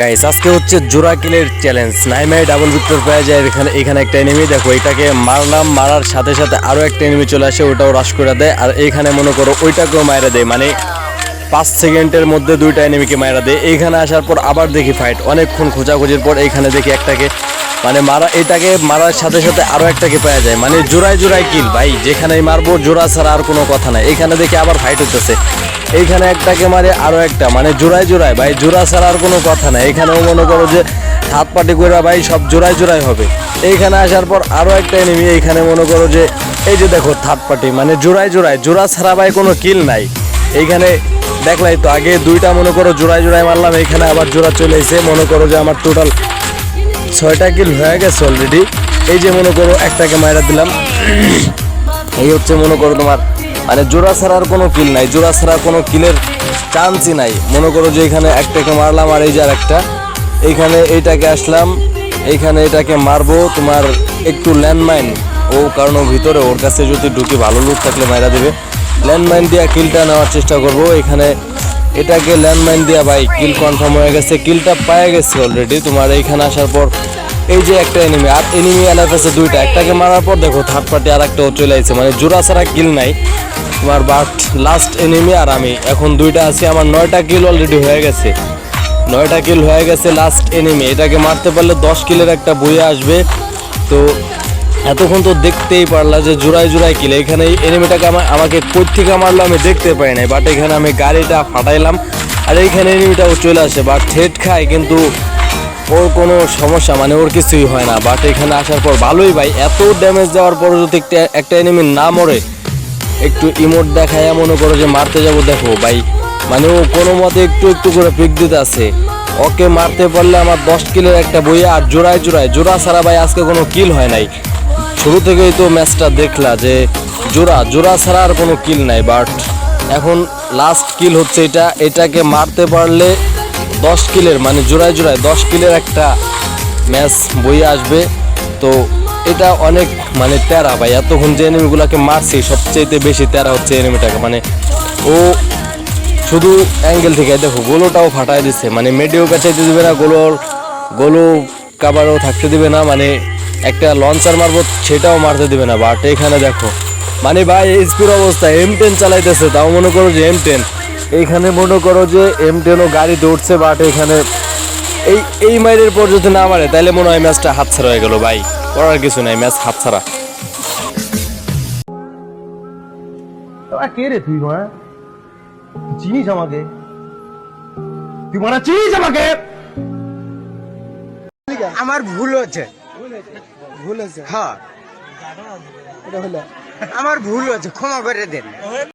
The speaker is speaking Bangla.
গাইস আজকে হচ্ছে জোড়া কিলের চ্যালেঞ্জ নাইমাই ডাবল ভিক্টর পেয়ে যায় এখানে এখানে একটা এনিমি দেখো, এটাকে মারলাম, মারার সাথে সাথে আরও একটা এনিমি চলে আসে, ওটাও রাশ করে দেয়। আর এখানে মনে করো ওইটাকেও মায়েরা দেয় মানে পাঁচ সেকেন্ডের মধ্যে দুইটা এনিমিকে মায়েরা দেয়। এইখানে আসার পর আবার দেখি ফাইট অনেকক্ষণ খোঁজাখুঁজির পর এখানে দেখি একটাকে মানে মারা, এটাকে মারার সাথে সাথে আরও একটাকে পাওয়া যায়? মানে জোড়ায় জোড়ায় কিল ভাই। যেখানেই মারবো, জোড়া ছাড়া আর কোনো কথা নাই। এখানে দেখি আবার ফাইট হতেছে এইখানে একটাকে মারে আরও একটা। মানে জোড়ায় জোড়ায়, ভাই। জোড়া ছাড়া আর কোনো কথা নাই। এখানেও মনে করো যে হাত পাটি করে ভাই, সব জোড়ায় জোড়ায় হবে। এইখানে আসার পর আরও একটা এনিমি এইখানে মনে করো যে, এই যে দেখো থার্ড পার্টি মানে জোড়ায় জোড়ায়, জোড়া ছাড়া, ভাই, কোনো কিল নাই। এইখানে দেখলাই তো, আগে দুইটা মনে করো জোড়ায় জোড়ায় মারলাম। এইখানে আবার জোড়া চলে এসে মনে করো যে আমার টোটাল ছয়টা কিল হয়ে গেছে অলরেডি এই যে মনে করো একটাকে মাইরা দিলাম। এই হচ্ছে মনে করো তোমার মানে জোড়া ছাড়ার কোনো কিল নাই, জোড়া ছাড়া কোনো কিলের চান্সই নাই। মনে করো যে এখানে একটাকে মারলাম আর এই যে একটা এইখানে এইটাকে আসলাম, এইখানে এটাকে মারবো তোমার একটু ল্যান্ডমাইন ও, কারণ ভিতরে, ওর কাছে যদি ঢুকি ভালো লুক থাকলে মাইরা দেবে। ল্যান্ডমাইন দিয়ে কিলটা নেওয়ার চেষ্টা করব। এখানে এটাকে ল্যান্ডমাইন দিয়া ভাই কিল কনফার্ম হয়ে গেছে কিলটা পায়ে গেছে অলরেডি তোমার এইখানে আসার পর এই যে একটা এনিমি আর এনিমি এলার কাছে দুইটা, একটাকে মারার পর দেখো থার্ড পার্টি আর একটা চলে আসছে মানে জোড়া ছাড়া কিল নাই। তোমার বাট লাস্ট এনিমি আর আমি, এখন দুইটা আছি, আমার নয়টা কিল অলরেডি হয়ে গেছে। নয়টা কিল হয়ে গেছে লাস্ট এনিমি এটাকে মারতে পারলে দশ কিলের একটা বইয়ে আসবে। তো এতক্ষণ তো দেখতেই পারলা যে জোড়ায় জোড়ায় কিলে এখানে এনিমিটাকে আমার আমাকে থেকে মারলো আমি দেখতে পাই নাই বাট এখানে আমি গাড়িটা ফাটাইলাম, আর এইখানে এনিমিটাও চলে আসে বাট হেড খায়, কিন্তু ওর কোনো সমস্যা মানে ওর কিছুই হয় না। বাট এখানে আসার পর ভালোই ভাই, এত ড্যামেজ দেওয়ার পরে যদি একটা এনিমি না মরে একটু ইমোট দেখায়, মনে করো যে মারতে যাব, দেখো ভাই। মানে ও কোনো মতে একটু একটু করে পিক দিতে আছে। ওকে মারতে পারলে আমার দশ কিলের একটা বইয়ে আর জোড়ায় জোড়ায়, জোড়া ছাড়া ভাই আজকে কোনো কিল হয় নাই। শুরু থেকেই তো ম্যাচটা দেখলা যে জোড়া জোড়া ছাড়া আর কোনো কিল নাই। বাট এখন লাস্ট কিল হচ্ছে এটা, এটাকে মারতে পারলে দশ কিলের মানে জোড়ায় জোড়ায় দশ কিলের একটা ম্যাচ বইয়ে আসবে। তো এটা অনেক মানে তেরা ভাই, এতক্ষণ যে এনিমিগুলোকে মারছি সবচেয়ে বেশি তেরা হচ্ছে এনিমিটাকে। মানে ও শুধু অ্যাঙ্গেল থেকে দেখো, গোলোটাও ফাটাই দিচ্ছে মানে মেডিও কাছাইতে দিবে না গোলোর গোলো কাবারও থাকতে দিবে না। মানে একটা লঞ্চার মারবো, সেটাও মারতে দিবে না। বাট এখানে দেখো মানে ভাই এইচপির অবস্থা এম টেন চালাইতেছে, তাও মনে করো যে এম টেন এইখানে মনে করো যে এম টেনও গাড়িতে উঠছে বাট এখানে এই এই মাইলের পর যদি না মারে তাহলে মনে হয় ম্যাচটা হাতছাড়া হয়ে গেল ভাই। করার কিছু নাই ম্যাচ হাতছাড়া। কে রে তুই হ্যাঁ? চিনিস আমাকে? তুই মারা চিনিস আমাকে? আমার ভুল হচ্ছে ভুল হয়েছে? হ্যাঁ। এটা হলো। আমার ভুল হচ্ছে ক্ষমা করে দেন।